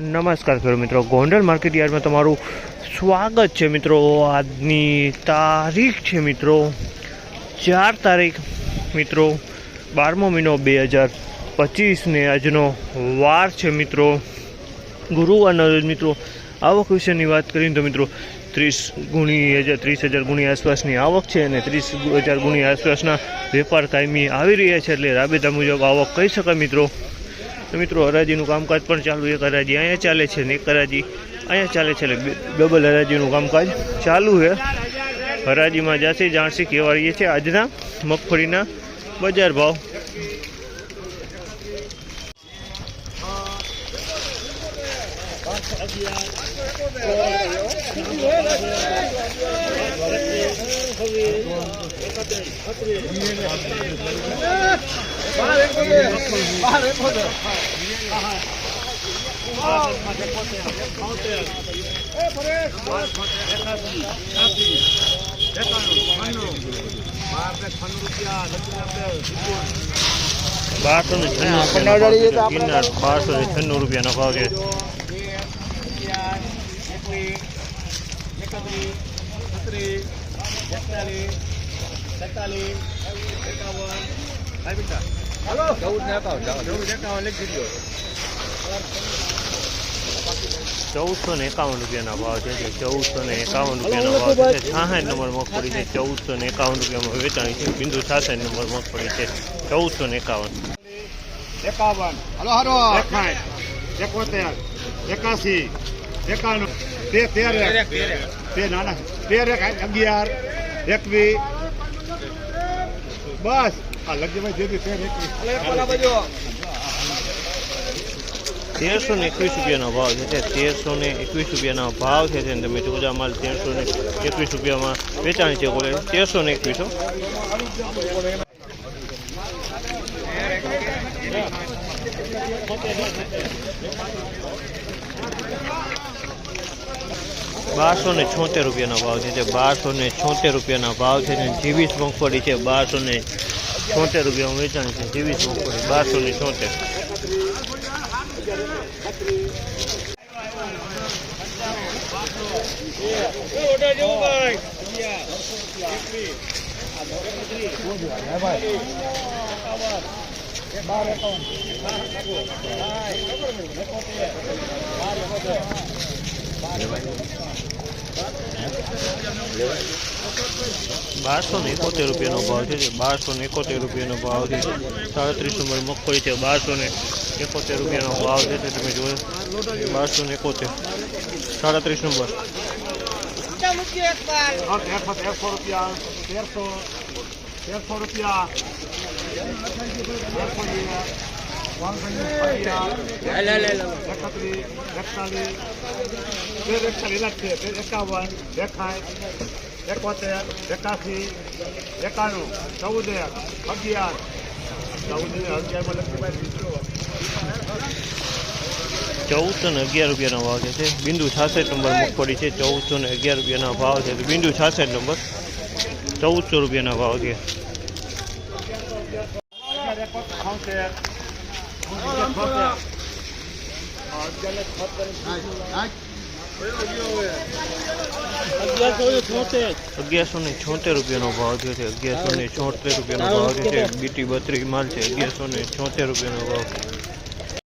નમસ્કાર ખેડૂત મિત્રો. ગોંડલ માર્કેટ યાર્ડમાં તમારું સ્વાગત છે મિત્રો. આજની તારીખ છે મિત્રો ચાર તારીખ મિત્રો. બારમો મહિનો બે હજાર પચીસને આજનો વાર છે મિત્રો. ગુરુવારના મિત્રો આવક વિશેની વાત કરીએ તો મિત્રો ત્રીસ ગુણી હજાર ત્રીસ હજાર ગુણી આસપાસની આવક છે અને ત્રીસ હજાર ગુણી આસપાસના વેપાર કાયમી આવી રહ્યા છે એટલે રાબેતા મુજબ આવક કહી શકાય મિત્રો. તો મિત્રો, હરાજીનું કામકાજ પણ ચાલુ, એક હરાજી અહીંયા ચાલે છે ને એક હરાજી અહીંયા ચાલે છે, એટલે ડબલ હરાજીનું કામકાજ ચાલુ છે. હરાજીમાં જાસી જાણસી કહેવાય છે. આજના મગફળીના બજાર ભાવ બારસો ને છન્નું રૂપિયાનો ભાવ. ગિરનાર બારસો ને છન્નું રૂપિયાનો ભાવ છે ચૌદસો ને એકાવન રૂપિયાના ભાવ છે જે ચૌદસો ને એકાવન રૂપિયાનો ભાવ છે. છાસઠ નંબર મગફળી છે. ચૌદસો ને એકાવન રૂપિયામાં વેચાણી છે. બિંદુ છાસઠ નંબર મગફળી છે. ચૌદસો ને એકાવન. એકાવન. હલો હારો એકોતેર. એકાસી. એકાણું. તે તેર એક. તે નાના. તેર અગિયાર એકવી. બસ. આ જે તેર તેરસો ને એકવીસ રૂપિયાનો ભાવ છે. તેરસો ને એકવીસ રૂપિયાનો ભાવ છે તેને તમે જોજા માલ તેરસો ને એકવીસ રૂપિયામાં વેચાણી છે બોલે. તેરસો ને એકવીસો બારસો ને છોતેર રૂપિયાનો ભાવ છે જે બારસો ને છોતેર રૂપિયાના ભાવ છે ને જીવીસ મગફળી છે બારસો ને છોતેર રૂપિયામાં વેચાણી છે. જીવીસ મગફળી, બારસો ને છોતેર. બારસો ને એકોતેર રૂપિયાનો ભાવ છે બારસો ને એકોતેર રૂપિયાનો ભાવ છે. સાડત્રીસ નંબર મગફળી છે, બારસો ને એકોતેર રૂપિયાનો ભાવ છે તે તમે જોયો. બારસો ને એકોતેર. સાડત્રીસ નંબર રૂપિયા તેરસો તેરસો રૂપિયા તેરસો એકત્રીસ એકતાલીસ તેર એકતાલીસ જ છે તેર એકાવન એકાઠ એકોતેર એકાસી એકાણું ચૌદ એક અગિયાર ચૌદ અગિયારમાં લખી ચૌદસો ને અગિયાર રૂપિયાનો ભાવ છે તે બિંદુ છાસઠ નંબર મગફળી છે ચૌદસો ને અગિયાર રૂપિયાનો ભાવ છે તો બિંદુ છાસઠ નંબર ચૌદસો રૂપિયાના ભાવ છે અગિયારસો ને છોતેર. રૂપિયાનો ભાવ થયો છે. અગિયારસો ને છોતેર રૂપિયાનો ભાવ થયો છે. બીટી બત્રીસ માલ છે. અગિયારસો ને છોતેર રૂપિયાનો ભાવ